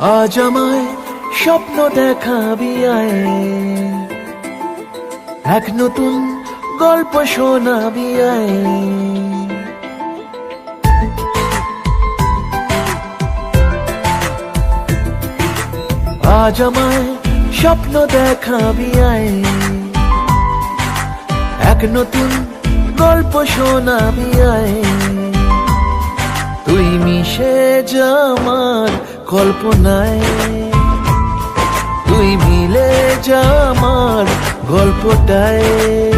আজ আমায় স্বপ্ন দেখাবি আয়। এক নতুন গল্প শোনাবি আয়। আজ আমায় স্বপ্ন দেখাবি আয়। এক নতুন গল্প শোনাবি আয়। তুই মিশে যামার কল্পনায়। তুই মিলে যামার গল্পটায়।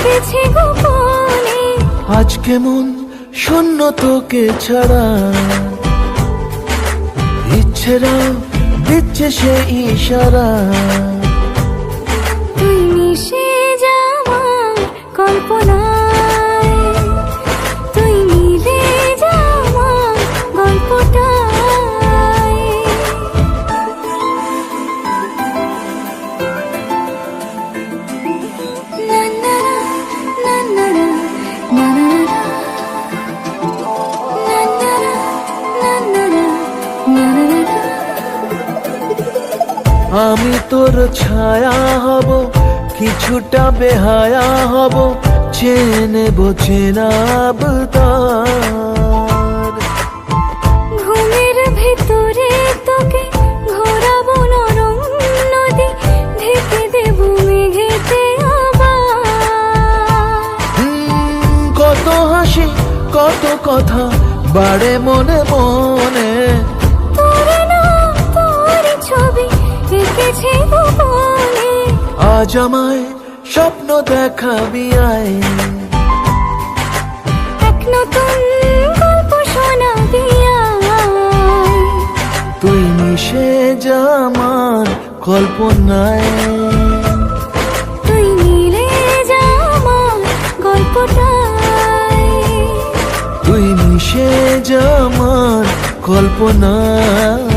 এঁকেছে গোপনে। আজ কেমন শূন্য তোকে ছাড়া? ইচ্ছেরা দিচ্ছে সে ইশারা। আমি তোর ছায়া হব কিছুটা বেহায়া হব চেনে বোঝেনাব তার ঘুমের ভেতরে তোকে ঘোরাবো নরম নদী ঢেকে দেবো মেঘেতে হুম, কত হাসি কত কথা বাড়ে মনে মনে। আজ আমায় স্বপ্ন দেখাবি আয়। এক নতুন গল্প শোনাবি তুই মিশে যা আমার কল্পনায়। তুই মিলে যা আমার গল্পটায়। তুই মিশে যা আমার কল্পনায়।